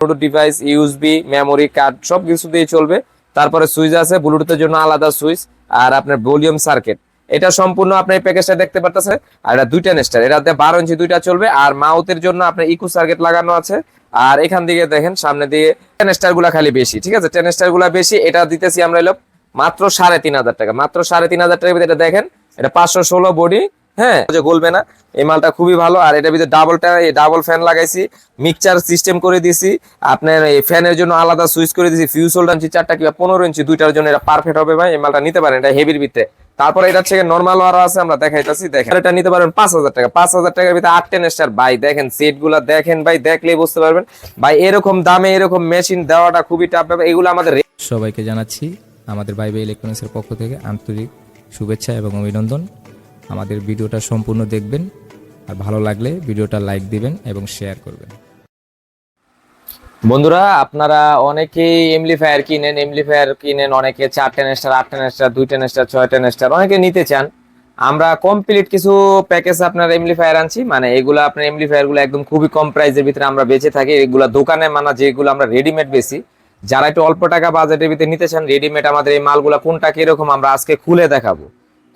Bluetooth device USB memory card সব কিছু দিয়ে চলবে। তারপরে সুইচ আছে ব্লুটুথের জন্য আলাদা সুইচ আর আপনার ভলিউম সার্কিট এটা সম্পূর্ণ আপনি এই প্যাকেজটা দেখতে পারতেছেন। আর এটা দুইটা নেস্টার এটাতে বারো ইঞ্চি দুইটা চলবে আর মাউথের জন্য আপনার ইকো সার্কিট লাগানো আছে। আর এখান দিকে দেখেন, সামনে দিয়ে টেনেস্টারগুলা খালি বেশি, ঠিক আছে? টেনেস্টারগুলা বেশি, এটা দিতেছি আমরা এলো মাত্র সাড়ে তিন হাজার টাকা, মাত্র সাড়ে তিন হাজার ভিতরে এটা দেখেন, এটা পাঁচশো ষোলো বডি হ্যাঁ। যে গলবে না এই মালটা খুবই ভালো। আর এটার ভিতরে ডাবলটা এই ডাবল ফ্যান লাগাইছি মিক্সচার সিস্টেম করে দিছি। আপনার এই ফ্যানের জন্য আলাদা সুইচ করে দিছি ফিউজ হোল্ডার ইঞ্চি চারটা কিংবা পনেরো ইঞ্চি দুইটার জন্য এটা পারফেক্ট হবে ভাই। এই মালটা নিতে পারেন এটা হেভির ভিতরে। তারপরে এটা থেকে নর্মাল আরও আছে আমরা দেখাইতাছি দেখেন। এটা নিতে পারবেন পাঁচ হাজার টাকা। পাঁচ হাজার টাকার ভিতরে আট টেন স্টার ভাই দেখেন সেটগুলা দেখেন ভাই দেখলেই বুঝতে পারবেন। ভাই এরকম দামে এরকম মেশিন দেওয়াটা খুবই টাফ ব্যাপার। এগুলো আমাদের সবাইকে জানাচ্ছি আমাদের বাইবে ইলেকট্রনিক্সের পক্ষ থেকে আন্তরিক শুভেচ্ছা এবং অভিনন্দন। আমাদের ভিডিওটা সম্পূর্ণ দেখবেন। আর ভালো লাগলে ভিডিওটা লাইক দিবেন এবং শেয়ার করবেন। বন্ধুরা, আপনারা অনেকেই এমলিফায়ার কিনেন এমলিফায়ার কিনেন, অনেকে চার টেন স্টার আট টেন স্টার দুই টেন স্টার ছয় টেন স্টার অনেকে নিতে চান। আমরা কমপ্লিট কিছু প্যাকেজ আপনার এমলিফায়ার আনছি। মানে এগুলো আপনার এমলিফায়ারগুলো একদম খুবই কম প্রাইসের ভিতরে আমরা বেঁচে থাকি। এগুলো দোকানে মানা যেগুলো আমরা রেডিমেড বেশি। যারা একটু অল্প টাকা বাজেটের ভিতরে নিতে চান রেডিমেড আমাদের এই মালগুলো কোনটা কীরকম আমরা আজকে খুলে দেখাবো।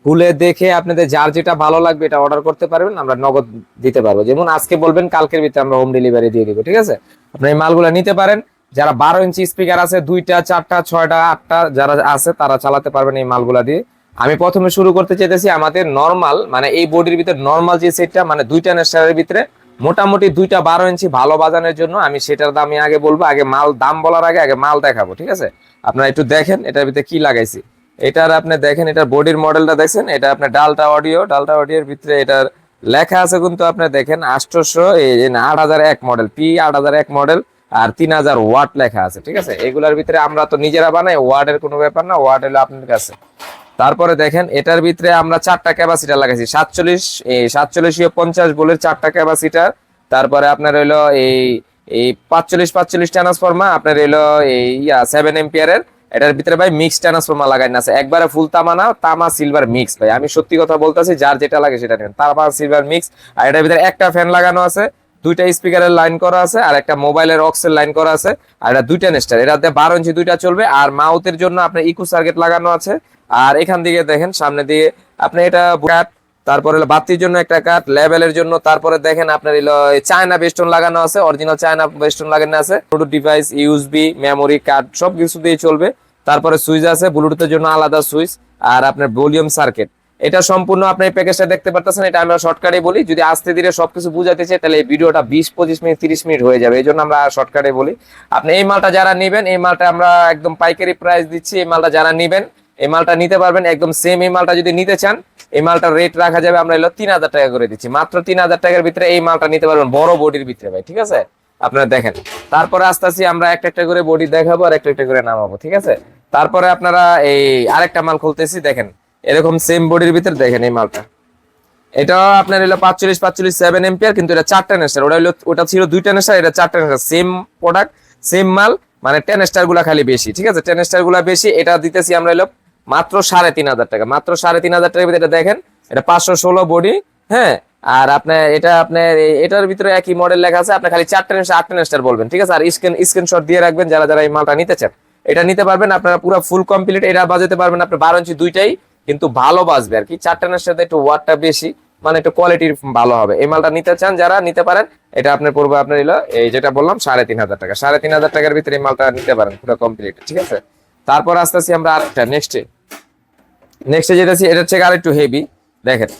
খুলে দেখে আপনাদের যার যেটা ভালো লাগবে এটা অর্ডার করতে পারবেন, আমরা নগদ দিতে পারব। যেমন আজকে বলবেন, কালকের ভিতরে আমরা হোম ডেলিভারি দিয়ে দিব, ঠিক আছে? আপনি এই মালগুলো নিতে পারেন। যারা বারো ইঞ্চি স্পিকার আছে, দুইটা, চারটা, ছয়টা, আটটা যারা আছে, তারা চালাতে পারবেন এই মালগুলা দিয়ে। আমি প্রথমে শুরু করতে চাইতেছি আমাদের নর্মাল মানে এই বডির ভিতরে নর্মাল যে সেটটা মানে দুইটা নেস্টারের ভিতরে, মোটামুটি দুইটা বারো ইঞ্চি ভালো বাজানোর জন্য আমি সেটার দামই আগে বলব, আগে মাল দাম বলার আগে আগে মাল দেখাবো, ঠিক আছে? আপনারা একটু দেখেন, এটার ভিতরে কি লাগাইছি। এটার আপনি দেখেন, এটার বডির মডেলটা দেখছেন, এটা আপনার ডালটা অডিও ডালটা অডিওর ভিতরে এটার লেখা আছে কিন্তু আপনি দেখেন যে আট হাজার এক মডেল পি আট হাজার এক মডেল আর তিন হাজার ওয়াট লেখা আছে, ঠিক আছে? এগুলার ভিতরে আমরা তো নিজেরা বানাই, ওয়ার্ডের কোনো ব্যাপার না, ওয়ার্ড হলো আপনার কাছে। তারপরে দেখেন, এটার ভিতরে আমরা চারটা ক্যাপাসিটার লাগাইছি, সাতচল্লিশ সাতচল্লিশ পঞ্চাশ বলের চারটা ক্যাপাসিটার, তারপরে আপনার হইল এই এই পাঁচচল্লিশ পাঁচচল্লিশ ট্রান্সফর্মা আপনার হইল এই সেভেন এম্পিয়ারের এটার ভিতরে ভাই মিক্স ট্রান্সফর্মার লাগাই না আছে। একবারে ফুল তামা না, তামা সিলভার মিক্স ভাই। আমি সত্যি কথা বলতেছি, যার যেটা লাগে সেটা নেবেন তামা সিলভার মিক্স আর এটার ভিতরে একটা ফ্যান লাগানো আছে, দুইটা স্পিকারের লাইন করা আছে, আর একটা মোবাইলের অক্সের লাইন করা আছে, আর এটা দুইটা নেস্টার। এটাতে বারো ইঞ্চি দুইটা চলবে, আর মাউথের জন্য আপনার ইকো সার্কিট লাগানো আছে। আর এখান থেকে দেখেন, সামনে দিয়ে আপনি এটা কাট তারপরে বাতির জন্য একটা কাট লেভেলের জন্য, তারপরে দেখেন আপনার চায়না বেস্টন লাগানো আছে অরিজিনাল চায়না বেস্টন লাগানো আছে। ডিভাইস ইউএসবি মেমোরি কার্ড সব কিছু দিয়ে চলবে। তারপরে সুইচ আছে, ব্লুটুথের জন্য আলাদা সুইচ আর আপনার ভলিউম সার্কিট। এটা সম্পূর্ণ আপনি প্যাকেজটা দেখতে পারতেছেন, এটা আমরা শর্টকাটে বলি। যদি আস্তে ধীরে সবকিছু বুঝাতে চাই, তাহলে এই ভিডিওটা বিশ, পঁচিশ মিনিট, তিরিশ মিনিট হয়ে যাবে। এই জন্য আমরা শর্টকাটে বলি। আপনি এই মালটা যারা নেবেন, এই মালটা আমরা একদম পাইকারি প্রাইস দিচ্ছি। এই মালটা যারা নেবেন, এই মালটা নিতে পারবেন। একদম সেম এই মালটা যদি নিতে চান, এই মালটার রেট রাখা যাবে, আমরা এলো তিন হাজার টাকা করে দিচ্ছি। মাত্র তিন হাজার টাকার ভিতরে এই মালটা নিতে পারবেন বড় বডির ভিতরে ভাই, ঠিক আছে? আপনারা দেখেন। তারপরে আস্তে আস্তে আমরা একটা একটা করে বডি দেখাবো আর একটা একটা করে নামাবো, ঠিক আছে? তারপরে আপনারা এই আরেকটা মাল খুলতেছি, দেখেন। এরকম সেম বডির ভিতরে দেখেন এই মালটা। এটা আপনার হলো পাঁচচল্লিশ পাঁচচল্লিশ সেভেন এম্পিয়ার কিন্তু এটা চারটা নেস্টার ওটা হলো, ওটা ছিল দুইটা নেস্টার এটা চারটা নেস্টার সেম প্রোডাক্ট সেম মাল মানে টেন স্টারগুলা খালি বেশি, ঠিক আছে? টেন স্টারগুলা বেশি, এটা দিতেছি আমরা হলো মাত্র সাড়ে তিন হাজার টাকা। মাত্র সাড়ে তিন হাজার টাকার ভিতরে এটা দেখেন, এটা পাঁচশো ষোলো বডি হ্যাঁ? আর আপনার, এটা আপনার, এটার ভিতরে একই মডেল লেখা আছে, আপনি খালি চারটে নেস্টার আটটা নেস্টার বলবেন, ঠিক আছে? আর স্ক্রিন স্ক্রিনশট দিয়ে রাখবেন, যারা যারা এই মালটা নিতে চান। এটা নিতে পারবেন, আপনারা পুরো ফুল কমপ্লিট এটা বাজাতে পারবেন আপনি বারো ইঞ্চি দুইটাই, কিন্তু ভালো বাজবে আর কি। চারটা নেস্টার একটু ওয়াটটা বেশি মানে একটু কোয়ালিটির ভালো হবে। এই মালটা নিতে চান যারা, নিতে পারেন, এটা আপনার পড়বে আপনার হলো, এই যেটা বললাম, সাড়ে তিন হাজার টাকা। সাড়ে তিন হাজার টাকার ভিতরে এই মালটা নিতে পারেন, পুরো কমপ্লিট ঠিক আছে? তারপর আস্তে আস্তে আমরা আরেকটা নেক্সটে নেক্সটে যেটা এটা হচ্ছে আরেকটু হেভি দেখেন।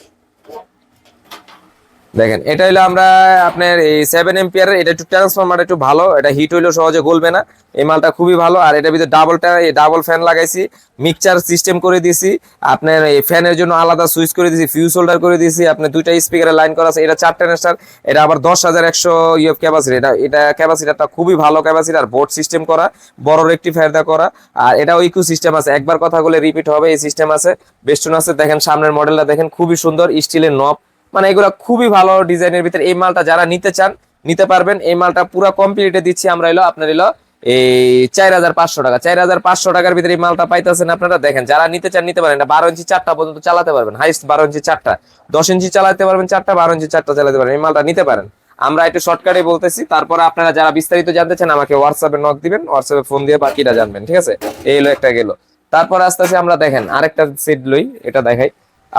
দেখেন, এটা হলো আমরা আপনার এই সেভেন এম্পিয়ার এটা একটু ট্রান্সফরমার একটু ভালো, এটা হিট হইলেও সহজে গলবে না। এই মালটা খুবই ভালো, আর এটার ভিতরে ডাবলটা এই ডাবল ফ্যান লাগাইছি মিক্সচার সিস্টেম করে দিছি, আপনার এই ফ্যানের জন্য আলাদা সুইচ করে দিছি ফিউজ হোল্ডার করে দিছি, আপনার দুইটা স্পিকারের লাইন করা আছে, এটা চারটে নেস্টার এটা আবার দশ হাজার একশো ইয়ে ক্যাপাসিটি এটা এটা ক্যাপাসিটারটা খুবই ভালো ক্যাপাসিটি আর বোর্ড সিস্টেম করা, বড় একটি ফায়দা করা, আর এটা ইকো সিস্টেম আছে। একবার কথা বলে রিপিট হবে, এই সিস্টেম আছে বেস্টন আছে, দেখেন সামনের মডেলটা দেখেন, খুবই সুন্দর স্টিলের নব মানে এগুলো খুবই ভালো ডিজাইনের ভিতরে এই মালটা যারা নিতে চান, নিতে পারবেন। এই মালটা পুরো কমপ্লিটে দিচ্ছি আমরা এলো আপনার এলো এই চার হাজার পাঁচশো টাকা। চার হাজার পাঁচশো টাকার ভিতরে এই মালটা পাইতেছেন আপনারা। দেখেন, যারা নিতে চান, নিতে পারেন বারো ইঞ্চি চারটা পর্যন্ত চালাতে পারবেন। হাইস্ট বারো ইঞ্চি চারটা। দশ ইঞ্চি চালাতে পারবেন চারটা, বারো ইঞ্চি চারটা চালাতে পারবেন। এই মালটা নিতে পারেন। আমরা একটু শর্টকাটে বলতেছি। তারপরে আপনারা যারা বিস্তারিত জানতে চান, আমাকে হোয়াটসঅ্যাপে নক দিবেন। হোয়াটসঅ্যাপে ফোন দিয়ে বাকিটা জানবেন, ঠিক আছে? এই হলো একটা গেল। তারপর আস্তে আস্তে আমরা দেখেন, আরেকটা সেট লই। এটা দেখাই।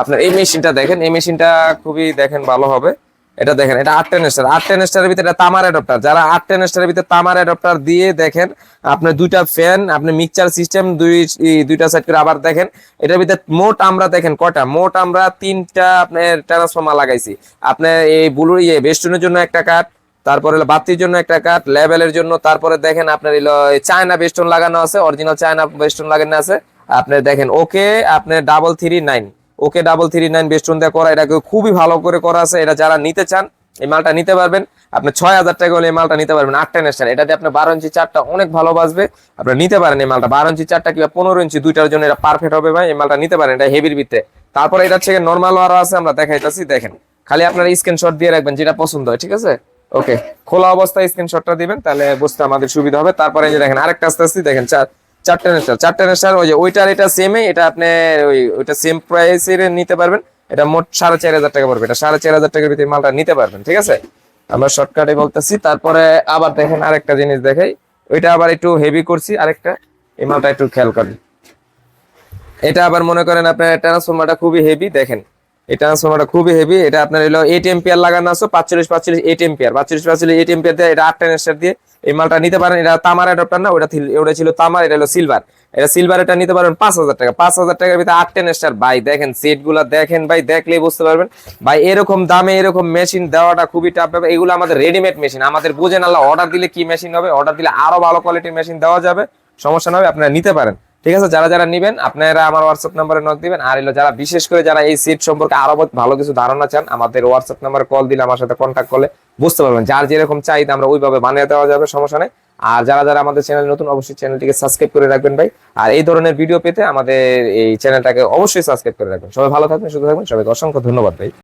আপনার এই মেশিনটা দেখেন, এই মেশিনটা খুবই দেখেন ভালো হবে। এটা দেখেন, এটা আট টেন স্টার আট টেন স্টারের ভিতরে এটা তামার অ্যাডাপ্টার। যারা আট টেন স্টারের ভিতরে তামার অ্যাডাপ্টার দিয়ে দেখেন, আপনার দুইটা ফ্যান, আপনি মিক্সচার সিস্টেম, দুই দুইটা সাইড করে আবার দেখেন, এটার ভিতরে মোট আমরা দেখেন কয়টা? মোট আমরা তিনটা আপনার ট্রান্সফর্মার লাগাইছি। আপনার এই ব্লু ইয়ে বেস্টনের জন্য একটা কাঠ, তারপরে হলো বাতির জন্য একটা কাঠ লেভেলের জন্য, তারপরে দেখেন আপনার হলো চায়না বেস্টন লাগানো আছে অরিজিনাল চায়না বেস্টন লাগানো আছে। আপনি দেখেন ওকে আপনার double three nine okay double three nine বেস্টন দিয়ে করা এটাকে খুবই ভালো করে করা আছে। এটা যারা নিতে চান, এই মালটা নিতে পারবেন। আপনি ছয় হাজার টাকা হলে এই মালটা নিতে পারবেন আটটা নেশন এটাতে আপনি বারো ইঞ্চি চারটা অনেক ভালো বাজবে। আপনি নিতে পারেন এই মালটা। বারো ইঞ্চি চারটা কিংবা পনেরো ইঞ্চি দুইটার জন্য এটা পারফেক্ট হবে ভাই। এই মালটা নিতে পারেন, এটা হেভির ভিতরে। তারপরে এটা থেকে নর্মাল আরও আছে, আমরা দেখাইতেছি। দেখেন, খালি আপনার স্ক্রিনশট দিয়ে রাখবেন, যেটা পছন্দ হয়, ঠিক আছে? ওকে খোলা অবস্থায় স্ক্রিনশটটা দিবেন, তাহলে বুঝতে আমাদের সুবিধা হবে। তারপরে যে দেখেন, আরেকটা আস্তে আস্তে দেখেন, চার চারটে নেস্টার চারটে নেস্টার ওই যে ওইটার এটা সেমে এটা আপনি ওই, ওইটা সেম প্রাইসের নিতে পারবেন। এটা মোট সাড়ে চার হাজার টাকা পড়বে, এটা সাড়ে চার হাজার টাকার ভিতরে মালটা নিতে পারবেন, ঠিক আছে? আমরা শর্টকাটে বলতেছি, তারপরে আবার দেখেন আরেকটা জিনিস দেখাই, ওইটা আবার একটু হেভি করছি, আরেকটা, এই মালটা একটু খেয়াল করেন। এটা আবার মনে করেন আপনার ট্রান্সফর্মারটা খুবই হেভি দেখেন। এই ট্রান্সফর্মারটা খুবই হেভি এটা আপনার হলো এইট এম্পিয়ার লাগানো আছে, পাঁচচল্লিশ পাঁচচল্লিশ এইট এম্পিয়ার পাঁচচল্লিশ পাঁচচল্লিশ এইট এম্পিয়ার দিয়ে এটা আট টেনেস্টার দিয়ে এই মালটা নিতে পারেন, এটা তামার অ্যাডাপ্টার না, ওটা ওটা ছিল তামার, এটা হলো সিলভার এটা সিলভার এটা নিতে পারবেন পাঁচ হাজার টাকা, পাঁচ হাজার টাকার ভিতরে আট টেনেস্টার ভাই দেখেন সেটগুলা দেখেন ভাই, দেখলেই বুঝতে পারবেন। ভাই এরকম দামে এরকম মেশিন দেওয়াটা খুবই টাফ ব্যাপার। এগুলো আমাদের রেডিমেড মেশিন আমাদের বুঝেন আল্লাহ অর্ডার দিলে কি মেশিন হবে অর্ডার দিলে আরও ভালো কোয়ালিটির মেশিন দেওয়া যাবে, সমস্যা না হবে, আপনারা নিতে পারেন। ঠিক আছে, যারা যারা নিবেন, আপনারা আমার হোয়াটসঅ্যাপ নাম্বারে নক দিবেন। আর এলো যারা বিশেষ করে যারা এই সিট সম্পর্কে আরও ভালো কিছু ধারণা চান, আমাদের হোয়াটসঅ্যাপ নাম্বারে কল দিলে আমার সাথে কন্ট্যাক্ট করলে বুঝতে পারবেন। যার যেরকম চাহিদা, আমরা ওইভাবে বানিয়ে দেওয়া যাবে, সমস্যা নেই। আর যারা যারা আমাদের চ্যানেল নতুন, অবশ্যই চ্যানেলটিকে সাবস্ক্রাইব করে রাখবেন ভাই। আর এই ধরনের ভিডিও পেতে আমাদের এই চ্যানেলটাকে অবশ্যই সাবস্ক্রাইব করে রাখবেন। সবাই ভালো থাকবেন, সুস্থ থাকবেন। সবাইকে অসংখ্য ধন্যবাদ ভাই।